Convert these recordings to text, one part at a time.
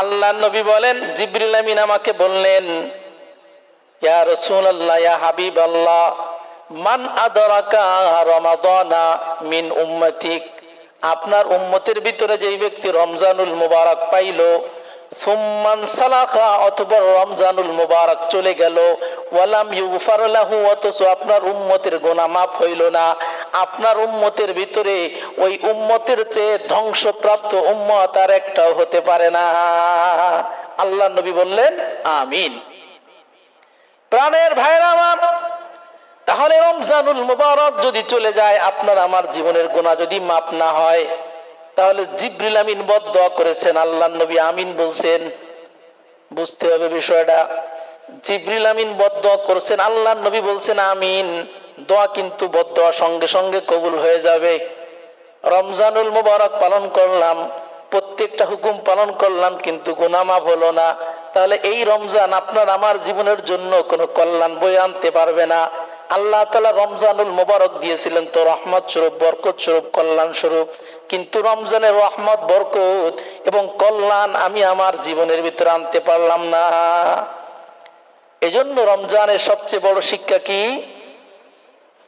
আল্লাহ নবী বলেন, জিবরিল আমিন আমাকে বললেন, ইয়া রাসূলুল্লাহ, ইয়া হাবিবাল্লাহ, মান আদরাকা রমাদানা মিন উম্মতিক? আপনার উম্মতের ভিতরে যেই ব্যক্তি রমজানুল মুবারক পাইলো আপনার উম্মতের ভিতরে ওই উম্মতের চেয়ে ধ্বংসপ্রাপ্ত উম্মত আর একটাও হতে পারে না। আল্লাহ নবী বললেন, আমিন। প্রাণের ভাইরা তাহলে রমজানুল মুবারক যদি চলে যায়, আপনার আমার জীবনের গোনা যদি মাপ না হয় তাহলে জিব্রিল আমিন বদ করেছেন আল্লাহ নবী আমিন বলছেন। বুঝতে হবে বিষয়টা। জিব্রিল আমিন বদ করছেন আল্লাহ নবী বলছেন আমিন। দোয়া কিন্তু বদ সঙ্গে সঙ্গে কবুল হয়ে যাবে। রমজানুল মুবারক পালন করলাম, প্রত্যেকটা হুকুম পালন করলাম, কিন্তু গুনামাপ হলো না। তাহলে এই রমজান আপনার আমার জীবনের জন্য কোনো কল্যাণ বয়ে আনতে পারবে না। আল্লাহ তালা রমজানুল মোবারক দিয়েছিলেন তো রহমত স্বরূপ, বরকত স্বরূপ, কল্যাণ স্বরূপ। কিন্তু রমজানের রহমত, বরকত এবং কল্যাণ আমি আমার জীবনের ভিতরে আনতে পারলাম না। এজন্য রমজানের সবচেয়ে বড় শিক্ষা কি?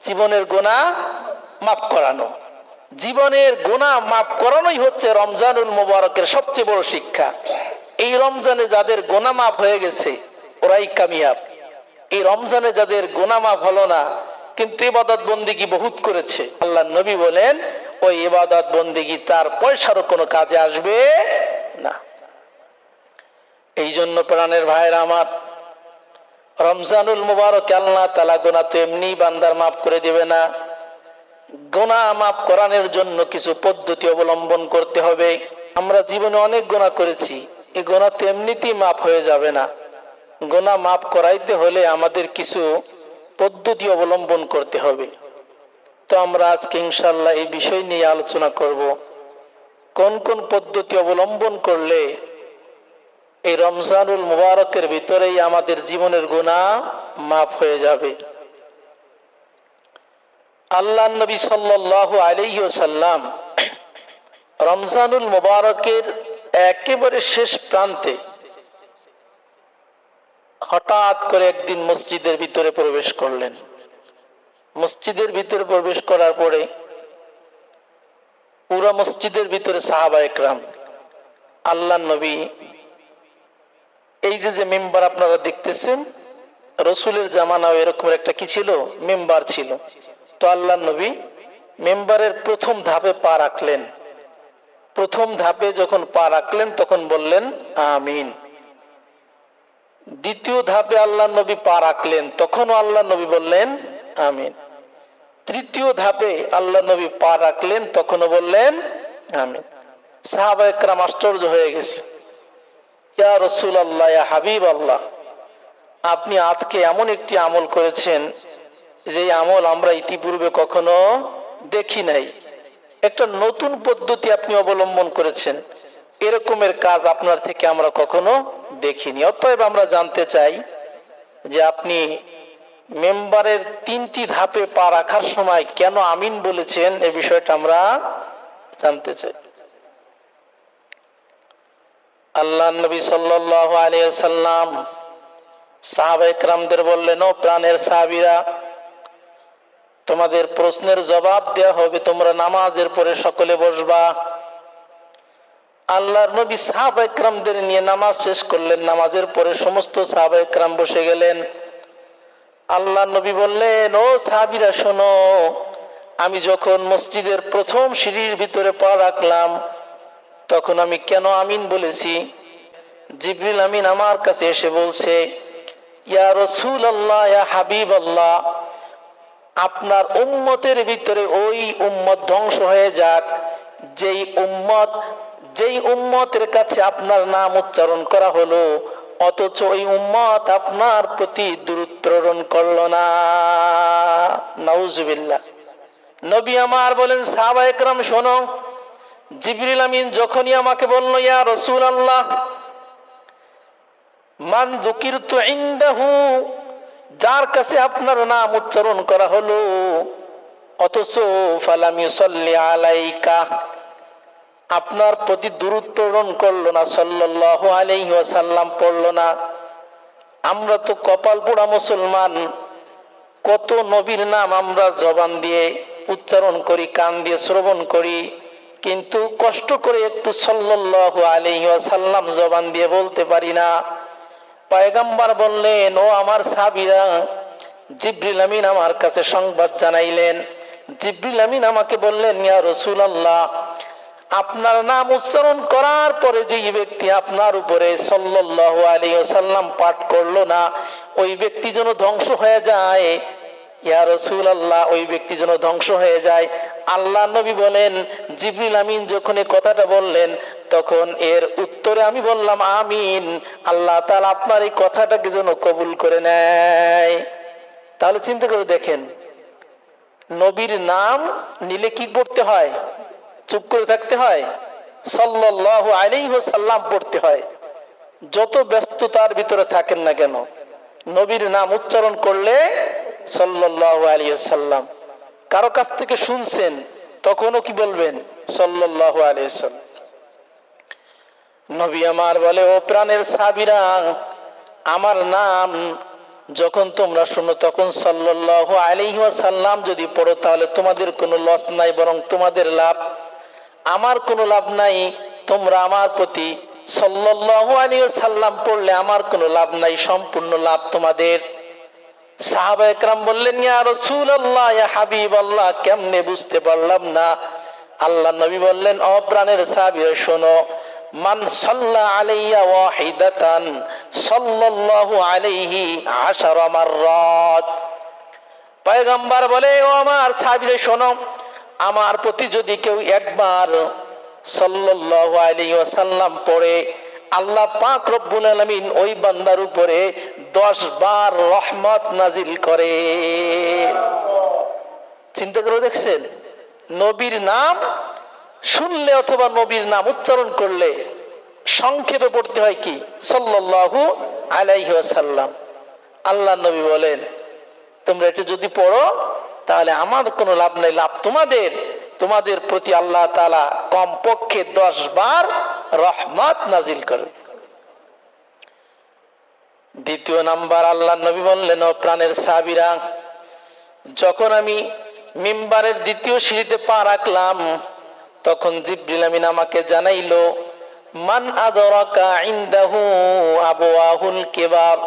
জীবনের গোনা মাফ করানো। জীবনের গোনা মাফ করানোই হচ্ছে রমজানুল মোবারকের সবচেয়ে বড় শিক্ষা। এই রমজানে যাদের গোনা মাফ হয়ে গেছে, ওরাই কামিয়াব। এই রমজানে যাদের গোনা মাফ হলো না, কিন্তু ইবাদত বন্দিগি বহুত করেছে। আল্লাহ নবী বলেন, ওই ইবাদত বন্দিগি তার পয়সারও কোনো কাজে আসবে না। এই জন্য প্রাণের ভাইরা আমার, রমজানুল মুবারক আল্লাহ তালা গোনা তো এমনি বান্দার মাফ করে দেবে না। গোনা মাফ করানোর জন্য কিছু পদ্ধতি অবলম্বন করতে হবে। আমরা জীবনে অনেক গোনা করেছি, এই গোনা তো এমনিতেই মাফ হয়ে যাবে না। গোনা মাফ করাইতে হলে আমাদের কিছু পদ্ধতি অবলম্বন করতে হবে। তো আমরা আজকে ইনশাল্লাহ এই বিষয় নিয়ে আলোচনা করব। কোন কোন পদ্ধতি অবলম্বন করলে এই রমজানুল মুবারকের ভিতরেই আমাদের জীবনের গুণা মাফ হয়ে যাবে? আল্লাহ নবী সাল্লাহ সাল্লাম রমজানুল মুবারকের একেবারে শেষ প্রান্তে হঠাৎ করে একদিন মসজিদের ভিতরে প্রবেশ করলেন। মসজিদের ভিতরে প্রবেশ করার পরে পুরা মসজিদের ভিতরে সাহাবা একরাম আল্লাহ নবী, এই যে যে মেম্বার আপনারা দেখতেছেন, রসুলের জামানাও এরকম একটা কি ছিল? মেম্বার ছিল। তো আল্লাহ নবী মেম্বারের প্রথম ধাপে পা রাখলেন। প্রথম ধাপে যখন পা রাখলেন, তখন বললেন, আমিন। দ্বিতীয় ধাপে আল্লাহ নবী পা রাখলেন, তখনও আল্লাহ নবী বললেন, আমিন। তৃতীয় ধাপে আল্লাহ নবী পা রাখলেন, তখনও বললেন, আমিন। সাহাবা আশ্চর্য হয়ে গেছে। ইয়া রসুল আল্লাহ ইয়া হাবিব আল্লাহ আপনি আজকে এমন একটি আমল করেছেন, যে আমল আমরা ইতিপূর্বে কখনো দেখি নাই। একটা নতুন পদ্ধতি আপনি অবলম্বন করেছেন। এরকমের কাজ আপনার থেকে আমরা কখনো দেখিনি। অতএব আমরা জানতে চাই যে আপনি মেম্বারের তিনটি ধাপে পা রাখার সময় কেন আমিন বলেছেন? এই বিষয়টা আমরা জানতে চাই। আল্লাহ নবী সাল্লাহ আলিয়াল্লাম সাহাবা একরামদের বললেন, ও প্রাণের সাহাবিরা, তোমাদের প্রশ্নের জবাব দেওয়া হবে। তোমরা নামাজের পরে সকলে বসবা। আল্লাহর নবী সাহাবা একরামদের নিয়ে নামাজ শেষ করলেন। নামাজের পরে সমস্ত সাহাবা একরাম বসে গেলেন। আল্লাহ নবী বললেন, ও সাহাবিরা, শোনো, আমি যখন মসজিদের প্রথম সিঁড়ির ভিতরে পা রাখলাম, তখন আমি কেন আমিন বলেছি? জিবরিল আমিন আমার কাছে এসে বলছে, ইয়া রসুল আল্লাহ ইয়া হাবিব আল্লাহ আপনার উম্মতের ভিতরে ওই উম্মত ধ্বংস হয়ে যাক, যেই উম্মত যেই উম্মতের কাছে আপনার নাম উচ্চারণ করা হলো, অথচ ওই উম্মত আপনার প্রতি দূরত্ররণ করল না। নাউজুবিল্লাহ। নবী আমার বলেন, সাহাবা একরাম, শোনো, জিবরিল আমিন যখনই আমাকে বলল, ইয়া রসুল আল্লাহ মান দুকিরতু ইন্দাহু যার কাছে আপনার নাম উচ্চারণ করা হলো, অথচ ফালামি সল্লি আলাইকা আপনার প্রতি দূরত্ব প্রেরণ করল না সাল্লাহ আলাইহি ওয়াসাল্লাম পড়ল না। আমরা তো কপাল পোড়া মুসলমান, কত নবীর নাম আমরা জবান দিয়ে উচ্চারণ করি, কান দিয়ে শ্রবণ করি, কিন্তু কষ্ট করে একটু সাল্লাল্লাহু আলাইহি ওয়াসাল্লাম জবান দিয়ে বলতে পারি না। পয়গাম্বার বললেন, ও আমার সাবিরা জিব্রিল আমিন আমার কাছে সংবাদ জানাইলেন। জিব্রিল আমিন আমাকে বললেন, ইয়া রাসূলুল্লাহ আপনার নাম উচ্চারণ করার পরে যে ব্যক্তি আপনার উপরে সাল্লাল্লাহু আলাইহি ওয়াসাল্লাম পাঠ করল না, ওই ব্যক্তি যেন ধ্বংস হয়ে যায়। ইয়া রাসূলুল্লাহ, ওই ব্যক্তি যেন ধ্বংস হয়ে যায়। আল্লাহ নবী বলেন, জিবরিল আমিন যখন এই কথাটা বললেন, তখন এর উত্তরে আমি বললাম, আমিন। আল্লাহ তাআলা আপনার এই কথাটাকে যেন কবুল করে নেয়। তাহলে চিন্তা করে দেখেন, নবীর নাম নিলে কি পড়তে হয়? চুপ করে থাকতে হয়, সাল্লাল্লাহু আলাইহি ওয়াসাল্লাম পড়তে হয়। যত ব্যস্ততার ভিতরে থাকেন না কেন, নবীর নাম উচ্চারণ করলে সাল্লাল্লাহু আলাইহি ওয়াসাল্লাম কারও কাছ থেকে শুনছেন, তখনও কি বলবেন? আলাইহি ওয়াসাল্লাম। নবী আমার বলে, ও প্রাণের সাবিরা আমার নাম যখন তোমরা শুনো, তখন সাল্লাল্লাহু আলাইহি ওয়াসাল্লাম যদি পড়ো, তাহলে তোমাদের কোনো লস নাই, বরং তোমাদের লাভ আমার কোনো লাভ নাই, তোমরা আমার প্রতি সাল্লাল্লাহু আলাইহি ওয়াসাল্লাম পড়লে আমার কোনো লাভ নাই, সম্পূর্ণ লাভ তোমাদের। সাহাবা একরাম বললেন, ইয়া রাসূলুল্লাহ, ইয়া হাবিবাল্লাহ, কেমনে বুঝতে পারলাম না? আল্লাহ নবী বললেন অপ্রাণের সাহাবীরা শোনো, মান সাল্লা আলাইয়া ওয়াহিদাতান সাল্লাল্লাহু আলাইহি আশারা মাররাত। পয়গম্বর বলে, ও আমার সাহাবীরা শোনো আমার প্রতি যদি কেউ একবার আলাইহি ওয়াসাল্লাম পড়ে, আল্লাহ পাক রব্বুল আলামিন ওই বান্দার উপরে দশ বার রহমত নাজিল করে। চিন্তা করে দেখছেন? নবীর নাম শুনলে অথবা নবীর নাম উচ্চারণ করলে সংক্ষেপে পড়তে হয় কি? সাল্লাল্লাহু আলাইহি ওয়াসাল্লাম। আল্লাহ নবী বলেন, তোমরা এটা যদি পড়ো তাহলে আমার কোনো লাভ নাই, লাভ তোমাদের। তোমাদের প্রতি আল্লাহ তালা কমপক্ষে দশ বার রহমত নাজিল করবে দ্বিতীয় নাম্বার, আল্লাহ নবী বললেন প্রাণের সাবিরা যখন আমি মিম্বারের দ্বিতীয় সিঁড়িতে পা রাখলাম, তখন জিব্রিল আমিন আমাকে জানাইলো, মান আদরাকা ইনদাহু আবওয়াহুল কিবার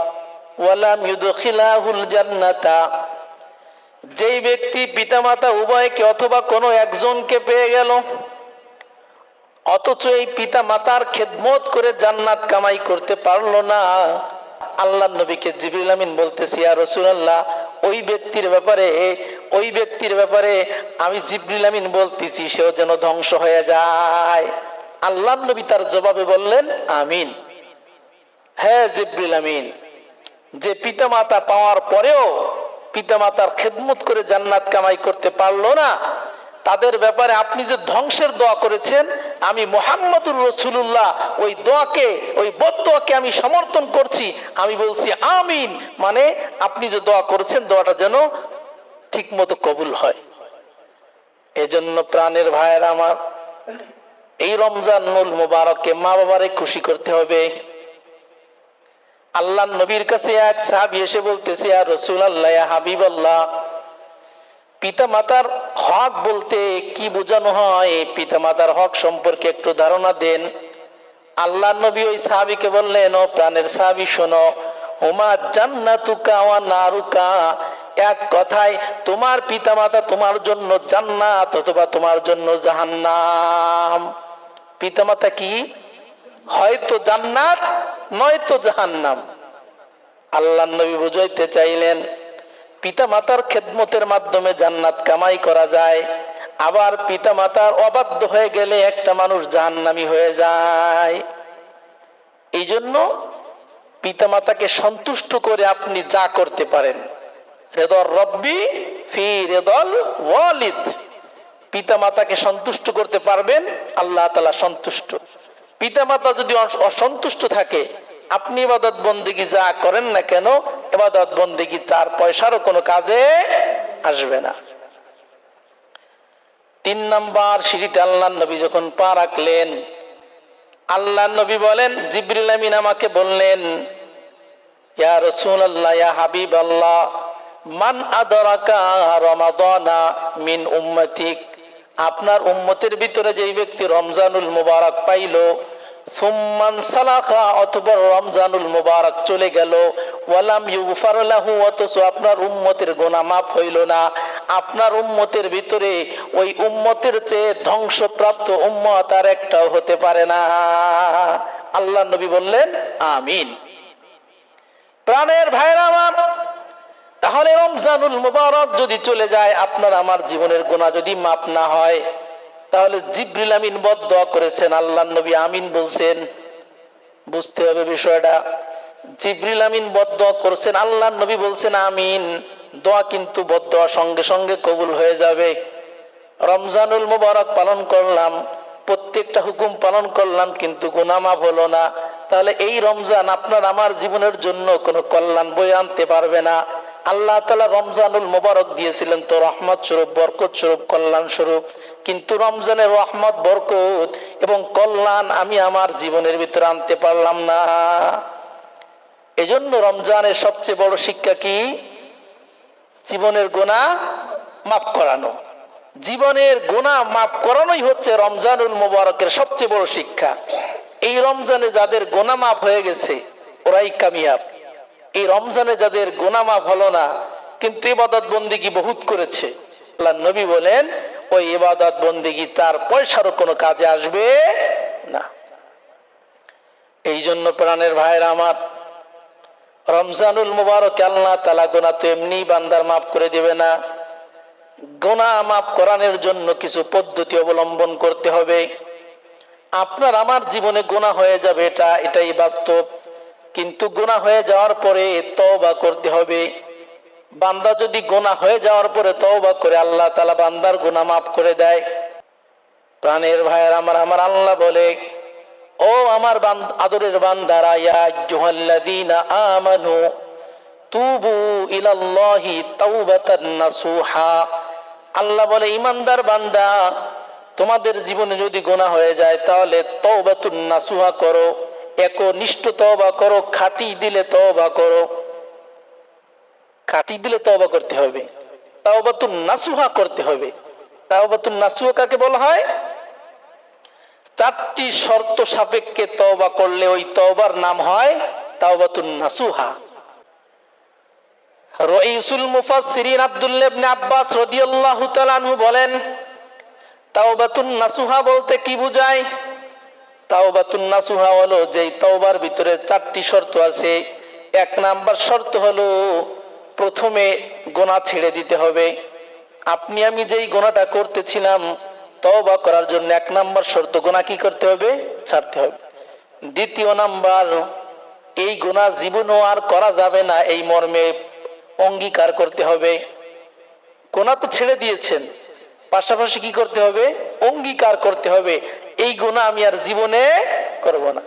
ওয়ালাম ইউদখিলাহুল জান্নাতা। যেই ব্যক্তি পিতামাতা উভয়কে অথবা কোনো একজনকে পেয়ে গেল, অথচ এই পিতা মাতার খেদমত করে জান্নাত কামাই করতে পারল না। আল্লাহ নবীকে জিবরিল আমিন বলতেছি আর রসুলাল্লাহ, ওই ব্যক্তির ব্যাপারে, ওই ব্যক্তির ব্যাপারে আমি জিবরিল আমিন বলতেছি, সেও যেন ধ্বংস হয়ে যায়। আল্লাহ নবী তার জবাবে বললেন, আমিন। হ্যাঁ জিবরিল আমিন। যে পিতা মাতা পাওয়ার পরেও পিতামাতার খেদমত করে জান্নাত কামাই করতে পারল না। তাদের ব্যাপারে আপনি যে ধ্বংসের দোয়া করেছেন, আমি মোহাম্মদুর রসুল্লাহ ওই দোয়াকে, ওই বদোয়াকে আমি সমর্থন করছি। আমি বলছি আমিন। মানে আপনি যে দোয়া করেছেন, দোয়াটা যেন ঠিক মতো কবুল হয়। এজন্য প্রাণের ভাইয়ের আমার, এই রমজান নুল মুবারককে মা বাবারে খুশি করতে হবে। আল্লাহ নবীর কাছে এক সাহাবি এসে বলতেছে আর রসুল আল্লাহ হাবিব আল্লাহ পিতা মাতার হক বলতে কি বোঝানো হয়? পিতা মাতার হক সম্পর্কে একটু ধারণা দেন। আল্লাহ নবী ওই সাহাবিকে বললেন, ও প্রাণের সাহাবি, শোনো হুমা জান্নাতুকা ওয়া নারুকা, এক কথায় তোমার পিতা মাতা তোমার জন্য জান্নাত অথবা তোমার জন্য জাহান্নাম। পিতা মাতা কি? হয়তো জান্নাত, নয়তো জাহান্নাম। আল্লাহ নবী বুঝাইতে চাইলেন পিতা মাতার খেদমতের মাধ্যমে জান্নাত কামাই করা যায়, আবার পিতা মাতার অবাধ্য হয়ে গেলে একটা মানুষ জাহান্নামি হয়ে যায়। এই জন্য পিতা মাতাকে সন্তুষ্ট করে আপনি যা করতে পারেন। রেদর রব্বি ফি রেদল ওয়ালিদ। পিতা মাতাকে সন্তুষ্ট করতে পারবেন, আল্লাহ তালা সন্তুষ্ট। পিতা মাতা যদি অসন্তুষ্ট থাকে, আপনি এবাদত বন্দিগি যা করেন না কেন এবাদত বন্দিগি চার পয়সারও কোনো কাজে আসবে না। তিন নাম্বার সিঁড়িতে আল্লাহ নবী যখন পা রাখলেন আল্লাহ নবী বলেন, জিবরিল আমিন আমাকে বললেন, ইয়া রাসূলুল্লাহ, ইয়া হাবিব আল্লাহ মান আদরাকা রমাদানা মিন উম্মতিক আপনার উম্মতের ভিতরে যেই ব্যক্তি রমজানুল মুবারক পাইল, সুম্মান সালাখা অথবা রমজানুল মুবারক চলে গেল, ওয়ালাম ইউফার অথচ আপনার উম্মতের গোনা মাফ হইল না। আপনার উম্মতের ভিতরে ওই উম্মতের চেয়ে ধ্বংসপ্রাপ্ত উম্মত আর একটাও হতে পারে না। আল্লাহ নবী বললেন, আমিন। প্রাণের ভাইরা আমার তাহলে রমজানুল মুবারক যদি চলে যায়, আপনার আমার জীবনের গোনা যদি মাপ না হয়, তাহলে জিব্রিল আমিন বদ করেছেন আল্লাহ নবী আমিন বলছেন। বুঝতে হবে বিষয়টা। জিব্রিল আমিন বদ করছেন আল্লাহ নবী বলছেন আমিন। দোয়া কিন্তু বদ সঙ্গে সঙ্গে কবুল হয়ে যাবে। রমজানুল মুবারক পালন করলাম, প্রত্যেকটা হুকুম পালন করলাম, কিন্তু গুনামাপ হলো না। তাহলে এই রমজান আপনার আমার জীবনের জন্য কোনো কল্যাণ বয়ে আনতে পারবে না। আল্লাহ তালা রমজানুল মোবারক দিয়েছিলেন তো রহমত স্বরূপ, বরকত স্বরূপ, কল্যাণ স্বরূপ। কিন্তু রমজানের রহমত, বরকত এবং কল্যাণ আমি আমার জীবনের ভিতরে আনতে পারলাম না। এজন্য রমজানের সবচেয়ে বড় শিক্ষা কি? জীবনের গোনা মাফ করানো। জীবনের গোনা মাফ করানোই হচ্ছে রমজানুল মোবারকের সবচেয়ে বড় শিক্ষা। এই রমজানে যাদের গোনা মাফ হয়ে গেছে, ওরাই কামিয়াব। এই রমজানে যাদের গোনা মাফ হলো না, কিন্তু ইবাদত বন্দিগি বহুত করেছে। আল্লাহ নবী বলেন, ওই ইবাদত বন্দিগি তার পয়সারও কোনো কাজে আসবে না। এই জন্য প্রাণের ভাইয়ের আমার, রমজানুল মুবারক আল্লাহ তালা গোনা তো এমনি বান্দার মাফ করে দেবে না। গোনা মাফ করানোর জন্য কিছু পদ্ধতি অবলম্বন করতে হবে। আপনার আমার জীবনে গোনা হয়ে যাবে এটা, এটাই বাস্তব। কিন্তু গোনা হয়ে যাওয়ার পরে তওবা করতে হবে। বান্দা যদি গোনা হয়ে যাওয়ার পরে তওবা করে, আল্লাহ তালা বান্দার গোনা মাফ করে দেয়। প্রাণের ভাইয়ের, আমার আমার আল্লাহ বলে, ও আমার আদরের বান্দারা আমানু তুবু ইলাল্লাহি নাসুহা। আল্লাহ বলে, ইমানদার বান্দা, তোমাদের জীবনে যদি গোনা হয়ে যায়, তাহলে তওবাতুন নাসুহা করো। একনিষ্ঠ তওবা করো, খাঁটি দিলে তওবা করো। খাঁটি দিলে তওবা করতে হবে। তাওবাতুন নাসুহা করতে হবে। তাওবাতুন নাসুহা কাকে বলা হয়? চারটি শর্ত সাপেক্ষে তওবা করলে ওই তওবার নাম হয় তাওবাতুন নাসুহা। রইসুল মুফাসসিরিন আব্দুল্লাহ ইবনে আব্বাস রাদিয়াল্লাহু তাআলা বলেন, তাওবাতুন নাসুহা বলতে কি বোঝায়? তাওবাতুন নাসুহা হলো যেই তওবার ভিতরে চারটি শর্ত আছে। এক নাম্বার শর্ত হলো, প্রথমে গোনা ছেড়ে দিতে হবে। আপনি, আমি যেই গোনাটা করতেছিলাম, তওবা করার জন্য এক নাম্বার শর্ত গোনা কি করতে হবে? ছাড়তে হবে। দ্বিতীয় নাম্বার, এই গোনা জীবনও আর করা যাবে না, এই মর্মে অঙ্গীকার করতে হবে। গোনা তো ছেড়ে দিয়েছেন। পাশাপাশি কি করতে হবে? অঙ্গীকার করতে হবে। এই গুণা আমি আর জীবনে করব না।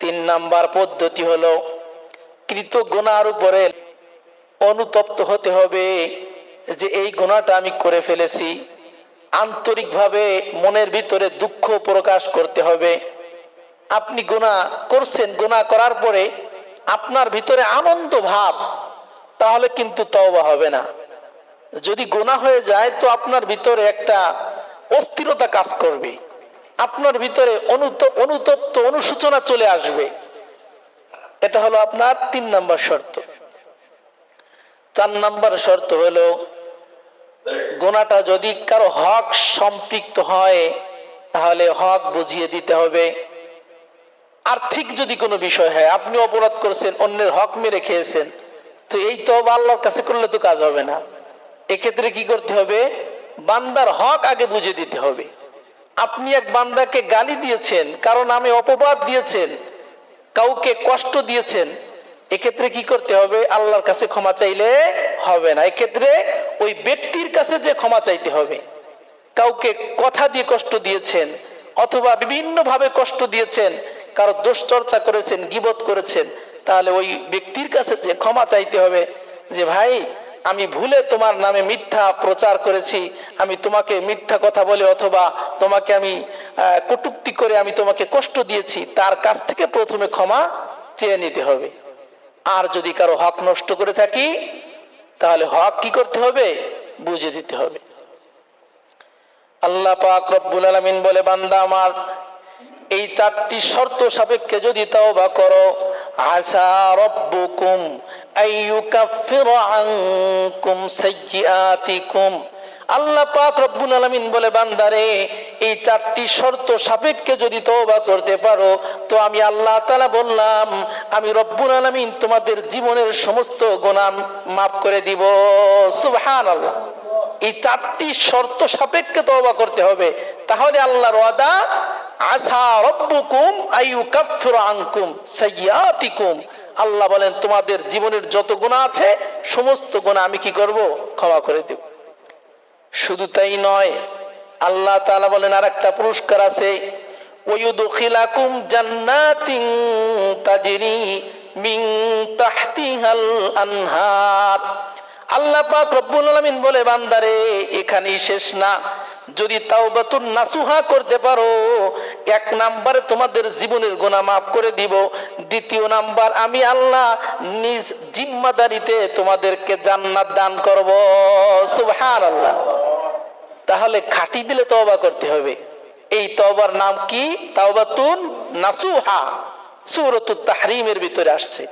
তিন নাম্বার পদ্ধতি হলো, কৃত গুণার উপরে অনুতপ্ত হতে হবে যে এই গুণাটা আমি করে ফেলেছি। আন্তরিকভাবে মনের ভিতরে দুঃখ প্রকাশ করতে হবে। আপনি গুণা করছেন গুণা করার পরে আপনার ভিতরে আনন্দ ভাব, তাহলে কিন্তু তওবা হবে না। যদি গোনা হয়ে যায়, তো আপনার ভিতরে একটা অস্থিরতা কাজ করবে। আপনার ভিতরে অনুত, অনুতপ্ত অনুসূচনা চলে আসবে। এটা হলো আপনার তিন নাম্বার শর্ত। চার নাম্বার শর্ত হলো গোনাটা যদি কারও হক সম্পৃক্ত হয়, তাহলে হক বুঝিয়ে দিতে হবে। আর্থিক যদি কোনো বিষয় হয়, আপনি অপরাধ করেছেন, অন্যের হক মেরে খেয়েছেন, তো এই তো আল্লাহর কাছে করলে তো কাজ হবে না। এক্ষেত্রে কি করতে হবে? বান্দার হক আগে বুঝে দিতে হবে। আপনি এক বান্দাকে গালি দিয়েছেন কারণ নামে অপবাদ দিয়েছেন, কাউকে কষ্ট দিয়েছেন, এক্ষেত্রে কি করতে হবে? আল্লাহর কাছে ক্ষমা চাইলে হবে না। এক্ষেত্রে ওই ব্যক্তির কাছে যে ক্ষমা চাইতে হবে, কাউকে কথা দিয়ে কষ্ট দিয়েছেন অথবা বিভিন্ন ভাবে কষ্ট দিয়েছেন, কারও দোষ চর্চা করেছেন, গিবত করেছেন, তাহলে ওই ব্যক্তির কাছে যে ক্ষমা চাইতে হবে যে, ভাই আমি ভুলে তোমার নামে মিথ্যা প্রচার করেছি। আমি তোমাকে মিথ্যা কথা বলে অথবা তোমাকে আমি কটুক্তি করে আমি তোমাকে কষ্ট দিয়েছি, তার কাছ থেকে প্রথমে ক্ষমা চেয়ে নিতে হবে। আর যদি কারও হক নষ্ট করে থাকি, তাহলে হক কি করতে হবে? বুঝে দিতে হবে। আল্লাহ পাক রব্বুল আলামিন বলে, বান্দা আমার, এই চারটি শর্ত সাপেক্ষে যদি তাওবা করো আল্লাহ বলে, বান্দারে, এই চারটি শর্ত সাপেক্ষে যদি তওবা করতে পারো, তো আমি আল্লাহ তাআলা বললাম, আমি রব্বুল আলামিন তোমাদের জীবনের সমস্ত গুনাহ মাফ করে দিব। সুবহানাল্লাহ। এই চারটি শর্ত সাপেক্ষে তওবা করতে হবে। তাহলে আল্লাহর ওয়াদা আল্লাহ বলেন, তোমাদের জীবনের যত গুনাহ আছে, সমস্ত গুণা আমি কি করব? ক্ষমা করে দেব। শুধু তাই নয়, আল্লাহ তাআলা বলেন আর একটা পুরস্কার আছে, ওয়ুদখিলাকুম জান্নাতিন তাজরি আল্লাহ পাক রব্বুল আলামিন বলে, বান্দারে, এখানেই শেষ না। যদি তাওবাতুন নাসুহা করতে পারো, এক নাম্বারে তোমাদের জীবনের গুনাহ মাফ করে দিব, দ্বিতীয় নাম্বার আমি আল্লাহ নিজ জিম্মাদারিতে তোমাদেরকে জান্নাত দান করব। সুবহানাল্লাহ। তাহলে খাটি দিলে তওবা করতে হবে। এই তওবার নাম কি? তাওবাতুন নাসুহা। সূরাতুত তাহরিমের ভিতরে আসছে।